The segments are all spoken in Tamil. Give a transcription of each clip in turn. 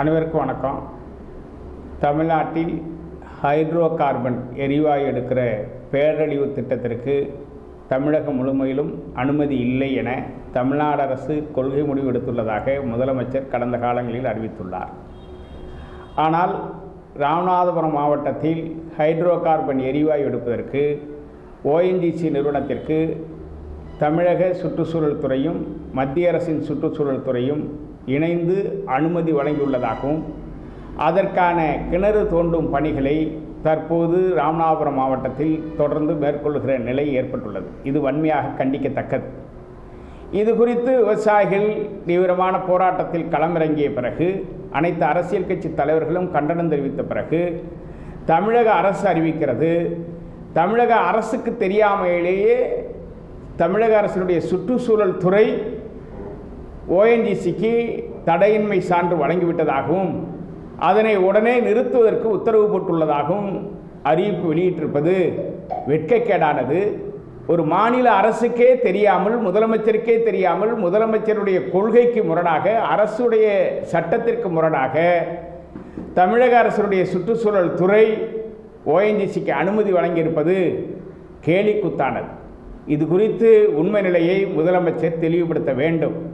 அனைவருக்கும் வணக்கம். தமிழ்நாட்டில் ஹைட்ரோ கார்பன் எரிவாயு எடுக்கிற பேரழிவு திட்டத்திற்கு தமிழகம் முழுமையிலும் அனுமதி இல்லை என தமிழ்நாடு அரசு கொள்கை முடிவு எடுத்துள்ளதாக முதலமைச்சர் கடந்த காலங்களில் அறிவித்துள்ளார். ஆனால் ராமநாதபுரம் மாவட்டத்தில் ஹைட்ரோ கார்பன் எரிவாயு எடுப்பதற்கு ஓஎன்ஜிசி நிறுவனத்திற்கு தமிழக சுற்றுச்சூழல் துறையும் மத்திய அரசின் சுற்றுச்சூழல் துறையும் இணைந்து அனுமதி வழங்கியுள்ளதாகவும் அதற்கான கிணறு தோண்டும் பணிகளை தற்போது ராமநாதபுரம் மாவட்டத்தில் தொடர்ந்து மேற்கொள்கிற நிலை ஏற்பட்டுள்ளது. இது வன்மையாக கண்டிக்கத்தக்கது. இது குறித்து விவசாயிகள் தீவிரமான போராட்டத்தில் களமிறங்கிய பிறகு அனைத்து அரசியல் கட்சி தலைவர்களும் கண்டனம் தெரிவித்த பிறகு தமிழக அரசு அறிவிக்கிறது தமிழக அரசுக்கு தெரியாமையிலேயே தமிழக அரசினுடைய சுற்றுச்சூழல் துறை ஓஎன்ஜிசிக்கு தடையின்மை சான்று வழங்கிவிட்டதாகவும் அதனை உடனே நிறுத்துவதற்கு உத்தரவு போட்டுள்ளதாகவும் அறிவிப்பு வெளியிட்டிருப்பது வெட்கக்கேடானது. ஒரு மாநில அரசுக்கே தெரியாமல் முதலமைச்சருக்கே தெரியாமல் முதலமைச்சருடைய கொள்கைக்கு முரணாக அரசுடைய சட்டத்திற்கு முரணாக தமிழக அரசுடைய சுற்றுச்சூழல் துறை ஓஎன்ஜிசிக்கு அனுமதி வழங்கியிருப்பது கேலிக்குத்தானது. இது குறித்து உண்மை நிலையை முதலமைச்சர் தெளிவுபடுத்த வேண்டும்.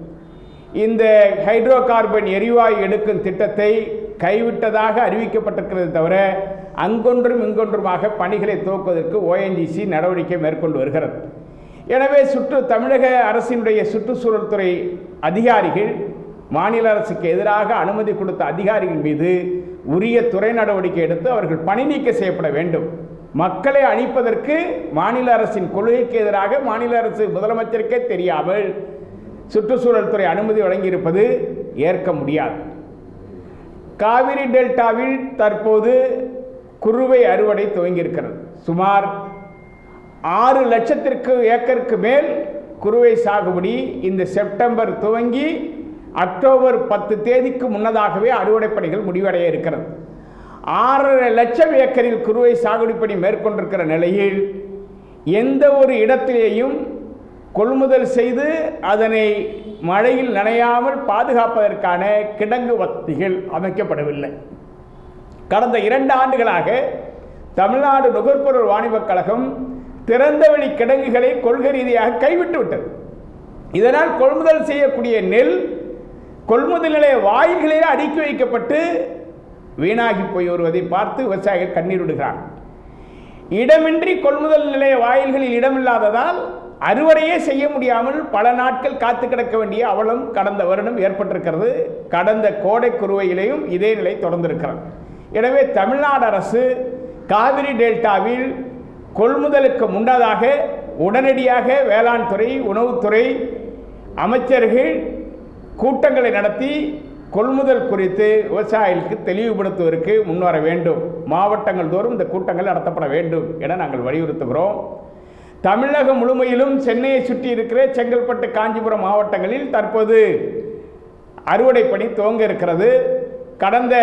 இந்த ஹைட்ரோ கார்பன் எரிவாயு எடுக்கும் திட்டத்தை கைவிட்டதாக அறிவிக்கப்பட்டிருக்கிறது தவிர அங்கொன்றும் இங்கொன்றுமாக பணிகளை துவக்குவதற்கு ஓஎன்ஜிசி நடவடிக்கை மேற்கொண்டு வருகிறது. எனவே சுற்று தமிழக அரசினுடைய சுற்றுச்சூழல் துறை அதிகாரிகள் மாநில அரசுக்கு எதிராக அனுமதி கொடுத்த அதிகாரிகள் மீது உரிய துறை நடவடிக்கை எடுத்து அவர்கள் பணி நீக்க செய்யப்பட வேண்டும். மக்களை அழிப்பதற்கு மாநில அரசின் கொள்கைக்கு எதிராக மாநில அரசு முதலமைச்சருக்கே தெரியாமல் சுற்றுச்சூழல் துறை அனுமதி வழங்கியிருப்பது ஏற்க முடியாது. காவிரி டெல்டாவில் தற்போது குறுவை அறுவடை துவங்கியிருக்கிறது. சுமார் ஆறு லட்சத்திற்கு ஏக்கருக்கு மேல் குறுவை சாகுபடி இந்த செப்டம்பர் துவங்கி அக்டோபர் பத்து தேதிக்கு முன்னதாகவே அறுவடை பணிகள் முடிவடைய இருக்கிறது. ஆறரை லட்சம் ஏக்கரில் குறுவை சாகுபடி பணி மேற்கொண்டிருக்கிற நிலையில் எந்த ஒரு இடத்திலேயும் கொள்முதல் செய்து அதனை மழையில் நனையாமல் பாதுகாப்பதற்கான கிடங்கு வசதிகள் அமைக்கப்படவில்லை. கடந்த இரண்டு ஆண்டுகளாக தமிழ்நாடு நுகர்பொருள் வாணிபக் கழகம் திறந்தவெளி கிடங்குகளை கொள்கை ரீதியாக கைவிட்டு விட்டது. இதனால் கொள்முதல் செய்யக்கூடிய நெல் கொள்முதல் நிலைய வாயில்களில் அடுக்கி வைக்கப்பட்டு வீணாகி போய் வருவதை பார்த்து விவசாயிகள் கண்ணீர் விடுகிறார் இடமின்றி கொள்முதல் நிலைய வாயில்களில் இடமில்லாததால் அறுவடையே செய்ய முடியாமல் பல நாட்கள் காத்து கிடக்க வேண்டிய அவலம் கடந்த வருடம் ஏற்பட்டிருக்கிறது. கடந்த கோடை குறுவையிலேயும் இதே நிலை தொடர்ந்திருக்கிறது. எனவே தமிழ்நாடு அரசு காவிரி டெல்டாவில் கொள்முதலுக்கு முன்னதாக உடனடியாக வேளாண் துறை உணவுத்துறை அமைச்சர்கள் கூட்டங்களை நடத்தி கொள்முதல் குறித்து விவசாயிகளுக்கு தெளிவுபடுத்துவதற்கு முன்வர வேண்டும். மாவட்டங்கள் தோறும் இந்த கூட்டங்கள் நடத்தப்பட வேண்டும் என நாங்கள் வலியுறுத்துகிறோம். தமிழகம் முழுமையிலும் சென்னையை சுற்றி இருக்கிற செங்கல்பட்டு காஞ்சிபுரம் மாவட்டங்களில் தற்போது அறுவடை பணி துவங்க இருக்கிறது. கடந்த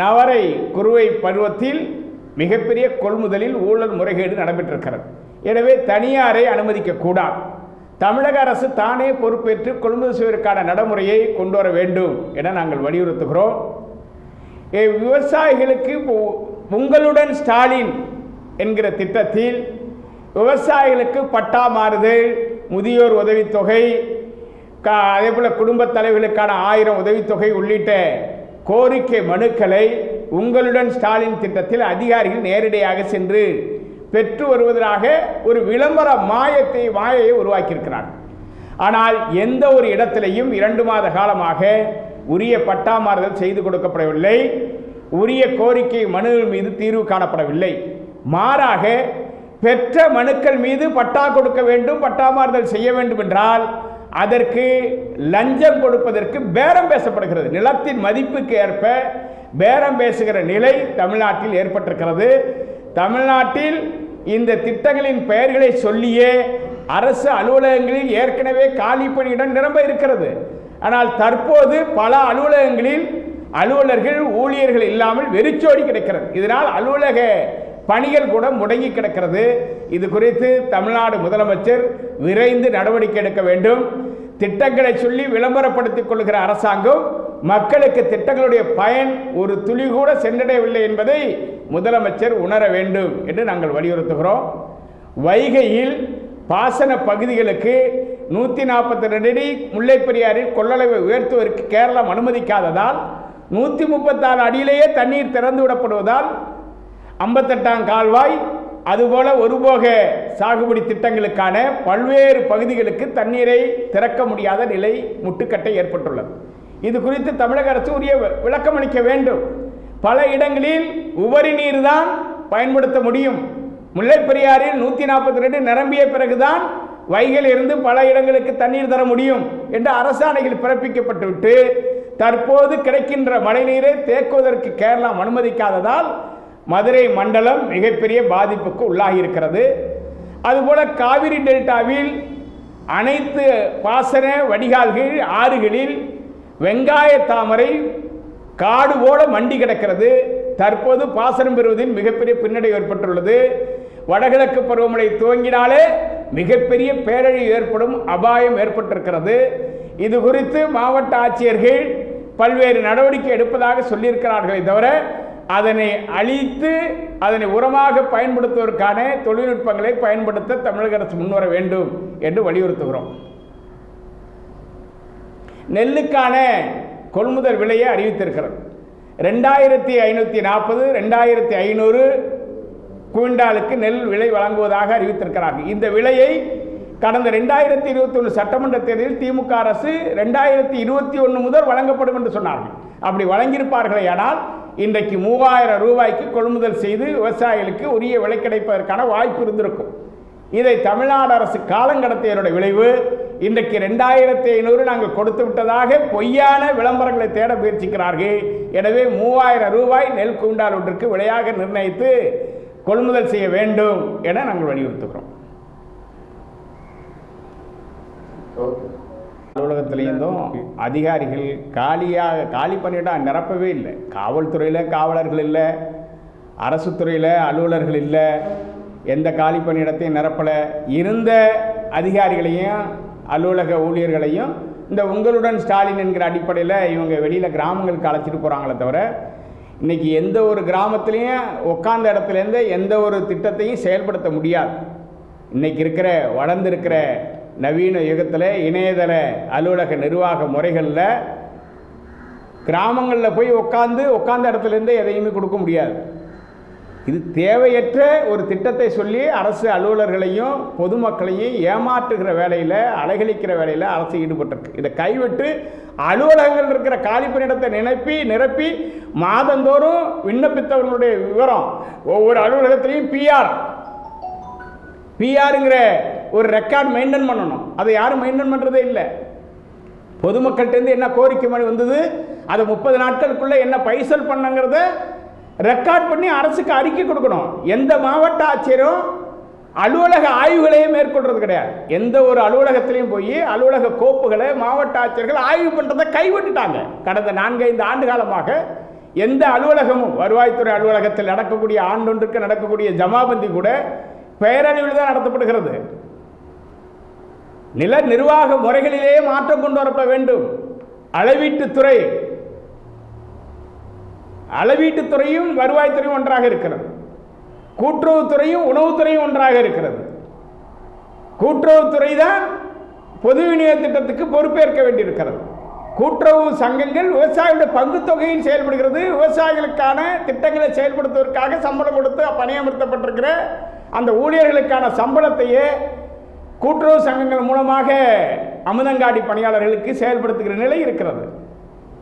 நவரை குறுவை பருவத்தில் மிகப்பெரிய கொள்முதலில் ஊழல் முறைகேடு நடைபெற்றிருக்கிறது. எனவே தனியாரை அனுமதிக்கக்கூடாது தமிழக அரசு தானே பொறுப்பேற்று கொள்முதல் செய்வதற்கான நடைமுறையை கொண்டு வர வேண்டும் என நாங்கள் வலியுறுத்துகிறோம். ஏ, விவசாயிகளுக்கு உங்களுடன் ஸ்டாலின் என்கிற திட்டத்தில் விவசாயிகளுக்கு பட்டா மாறுதல் முதியோர் உதவித்தொகை க அதே போல் குடும்பத் தலைவர்களுக்கான ஆயிரம் உதவித்தொகை உள்ளிட்ட கோரிக்கை மனுக்களை உங்களுடன் ஸ்டாலின் திட்டத்தில் அதிகாரிகள் நேரடியாக சென்று பெற்று வருவதாக ஒரு விளம்பர மாயத்தை மாயையை உருவாக்கியிருக்கிறார் ஆனால் எந்த ஒரு இடத்திலையும் இரண்டு மாத காலமாக உரிய பட்டா மாறுதல் செய்து கொடுக்கப்படவில்லை. உரிய கோரிக்கை மனுவின் மீது தீர்வு காணப்படவில்லை. மாறாக பெற்ற மனுக்கள் மீது பட்டா கொடுக்க வேண்டும் பட்டாமாறுதல் செய்ய வேண்டும் என்றால் அதற்கு லஞ்சம் கொடுப்பதற்கு பேரம் பேசப்படுகிறது. நிலத்தின் மதிப்புக்கு ஏற்ப பேரம் பேசுகிற நிலை தமிழ்நாட்டில் ஏற்பட்டிருக்கிறது. தமிழ்நாட்டில் இந்த திட்டங்களின் பெயர்களை சொல்லியே அரசு அலுவலகங்களில் ஏற்கனவே காலி பணியிடம் நிரம்ப இருக்கிறது. ஆனால் தற்போது பல அலுவலகங்களில் அலுவலர்கள் ஊழியர்கள் இல்லாமல் வெறிச்சோடி கிடைக்கிறது. இதனால் அலுவலக பணிகள் கூட முடங்கி கிடக்கிறது. இது குறித்து தமிழ்நாடு முதலமைச்சர் விரைந்து நடவடிக்கை எடுக்க வேண்டும். திட்டங்களை சொல்லி விளம்பரப்படுத்திக் கொள்கிற அரசாங்கம் மக்களுக்கு திட்டங்களுடைய பயன் ஒரு துளி கூட சென்றடையவில்லை என்பதை முதலமைச்சர் உணர வேண்டும் என்று நாங்கள் வலியுறுத்துகிறோம். வைகையில் பாசன பகுதிகளுக்கு நூற்றி நாற்பத்தி ரெண்டு அடி முல்லைப்பெரியாறில் கொள்ளளவை உயர்த்துவதற்கு கேரளம் அனுமதிக்காததால் நூற்றி முப்பத்தாறு அடியிலேயே தண்ணீர் திறந்து விடப்படுவதால் ஐம்பத்தெட்டாம் கால்வாய் அதுபோல ஒருபோக சாகுபடி திட்டங்களுக்கான பல்வேறு பகுதிகளுக்கு தண்ணீரை திறக்க முடியாத நிலை முட்டுக்கட்டை ஏற்பட்டுள்ளது. இது குறித்து தமிழக அரசு உரிய விளக்கம் அளிக்க வேண்டும். பல இடங்களில் உபரி நீர் தான் பயன்படுத்த முடியும். முல்லைப்பெரியாறில் நூற்றி நாற்பத்தி ரெண்டு நிரம்பிய பிறகுதான் வைகையில் இருந்து பல இடங்களுக்கு தண்ணீர் தர முடியும் என்று அரசாணைகள் பிறப்பிக்கப்பட்டுவிட்டு தற்போது கிடைக்கின்ற மழைநீரை தேக்குவதற்கு கேரளம் அனுமதிக்காததால் மதுரை மண்டலம் மிகப்பெரிய பாதிப்புக்கு உள்ளாகி இருக்கிறது அதுபோல காவிரி டெல்டாவில் அனைத்து பாசன வடிகால்கள் ஆறுகளில் வெங்காய தாமரை காடு போல மண்டி கிடக்கிறது. தற்போது பாசனம் பெறுவதில் மிகப்பெரிய பின்னடை ஏற்பட்டுள்ளது. வடகிழக்கு பருவமழை துவங்கினாலே மிகப்பெரிய பேரழிவு ஏற்படும் அபாயம் ஏற்பட்டிருக்கிறது. இது குறித்து மாவட்ட ஆட்சியர்கள் பல்வேறு நடவடிக்கை எடுப்பதாக சொல்லியிருக்கிறார்களே தவிர அதனை அழித்து அதனை உரமாக பயன்படுத்துவதற்கான தொழில்நுட்பங்களை பயன்படுத்த தமிழக அரசு முன்வர வேண்டும் என்று வலியுறுத்துகிறோம். நெல்லுக்கான கொள்முதல் விலையை அறிவித்திருக்கிறது. ரெண்டாயிரத்தி ஐநூற்றி நாற்பது ரெண்டாயிரத்தி ஐநூறு குவிண்டாலுக்கு நெல் விலை வழங்குவதாக அறிவித்திருக்கிறார்கள். இந்த விலையை கடந்த ரெண்டாயிரத்தி இருபத்தி ஒன்று சட்டமன்ற தேர்தலில் திமுக அரசு ரெண்டாயிரத்தி இருபத்தி ஒன்று முதல் வழங்கப்படும் என்று சொன்னார்கள். அப்படி வழங்கியிருப்பார்களே ஆனால் இன்றைக்கு மூவாயிரம் ரூபாய்க்கு கொள்முதல் செய்து விவசாயிகளுக்கு உரிய விலை கிடைப்பதற்கான வாய்ப்பு இருந்திருக்கும். இதை தமிழ்நாடு அரசு காலங்கடத்தியனுடைய விளைவு. இன்றைக்கு ரெண்டாயிரத்தி ஐநூறு நாங்கள் கொடுத்து விட்டதாக பொய்யான விளம்பரங்களை தேட முயற்சிக்கிறார்கள். எனவே மூவாயிரம் ரூபாய் நெல் குவிண்டால் ஒன்றுக்கு விலையாக நிர்ணயித்து கொள்முதல் செய்ய வேண்டும் என நாங்கள் வலியுறுத்துகிறோம். அலுவலகத்திலேருந்தும் அதிகாரிகள் காலியாக காலி பணியிடம் நிரப்பவே இல்லை. காவல்துறையில் காவலர்கள் இல்லை. அரசு துறையில் அலுவலர்கள் இல்லை. எந்த காலி பணியிடத்தையும் நிரப்பலை. இருந்த அதிகாரிகளையும் அலுவலக ஊழியர்களையும் இந்த உங்களுடன் ஸ்டாலின் என்கிற அடிப்படையில் இவங்க வெளியில் கிராமங்களுக்கு அழைச்சிட்டு போகிறாங்களே தவிர இன்றைக்கி எந்த ஒரு கிராமத்துலேயும் உட்காந்த இடத்துலேருந்து எந்த ஒரு திட்டத்தையும் செயல்படுத்த முடியாது. இன்றைக்கி இருக்கிற வளர்ந்திருக்கிற நவீன யுகத்தில் இணையதள அலுவலக நிர்வாக முறைகளில் கிராமங்களில் போய் உட்காந்து உட்காந்த இடத்துலேருந்து எதையுமே கொடுக்க முடியாது. இது தேவையற்ற ஒரு திட்டத்தை சொல்லி அரசு அலுவலர்களையும் பொதுமக்களையும் ஏமாற்றுகிற வேலையில் அலைகழிக்கிற வேலையில் அரசு ஈடுபட்டிருக்கு. இதை கைவிட்டு அலுவலகங்கள் இருக்கிற காலி நினைப்பி நிரப்பி நிரப்பி மாதந்தோறும் விண்ணப்பித்தவர்களுடைய விவரம். ஒவ்வொரு அலுவலகத்திலையும் பிஆர் பிஆருங்கிற ஒரு ரெக்கார்ட் மெயின்டைன் பண்ணணும். அதை யாரும் மெயின்டைன் பண்ணுறதே இல்லை. பொதுமக்கள்கிட்டேருந்து என்ன கோரிக்கை மனு வந்தது? அதை முப்பது நாட்களுக்குள்ளே என்ன பைசல் பண்ணுங்கிறத ரெக்கார்ட் பண்ணி அரசுக்கு அறிக்கை கொடுக்கணும். எந்த மாவட்ட ஆட்சியரும் அலுவலக ஆய்வுகளையே மேற்கொள்றது கிடையாது. எந்த ஒரு அலுவலகத்திலையும் போய் அலுவலக கோப்புகளை மாவட்ட ஆட்சியர்கள் ஆய்வு பண்ணுறதை கைவிட்டுட்டாங்க. கடந்த நான்கைந்து ஆண்டு காலமாக எந்த அலுவலகமும் வருவாய்த்துறை அலுவலகத்தில் நடக்கக்கூடிய ஆண்டொன்றுக்கு நடக்கக்கூடிய ஜமாபந்தி கூட பெயரளவில் தான் நடத்தப்படுகிறது. நில நிர்வாக முறைகளிலேயே மாற்றம் கொண்டு வரப்பட வேண்டும் அளவீட்டுத்துறை அளவீட்டுத்துறையும் வருவாய்த்துறையும் ஒன்றாக இருக்கிறது. கூட்டுறவுத்துறையும் உணவுத்துறையும் ஒன்றாக இருக்கிறது. கூட்டுறவுத்துறை தான் பொது விநியோக திட்டத்துக்கு பொறுப்பேற்க வேண்டியிருக்கிறது. கூட்டுறவு சங்கங்கள் விவசாயிகளுடைய பங்கு தொகையில் செயல்படுகிறது. விவசாயிகளுக்கான திட்டங்களை செயல்படுத்துவதற்காக சம்பளம் கொடுத்து பணியமர்த்தப்பட்டிருக்கிற அந்த ஊழியர்களுக்கான சம்பளத்தையே கூட்டுறவு சங்கங்கள் மூலமாக அமுதங்காடி பணியாளர்களுக்கு செயல்படுத்துகிற நிலை இருக்கிறது.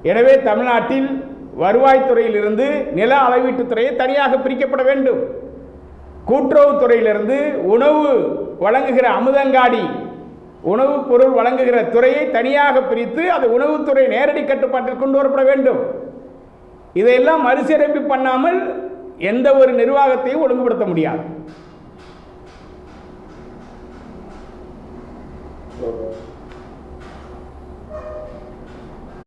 எனவே தமிழ்நாட்டில் வருவாய்த்துறையிலிருந்து நில அளவீட்டுத்துறையை தனியாக பிரிக்கப்பட வேண்டும். கூட்டுறவுத்துறையிலிருந்து உணவு வழங்குகிற அமுதங்காடி உணவுப் பொருள் வழங்குகிற துறையை தனியாக பிரித்து அது உணவுத்துறை நேரடி கட்டுப்பாட்டில் கொண்டு வரப்பட வேண்டும். இதையெல்லாம் மறுசீரமைப்பு பண்ணாமல் எந்த ஒரு நிர்வாகத்தையும் ஒழுங்குபடுத்த முடியாது.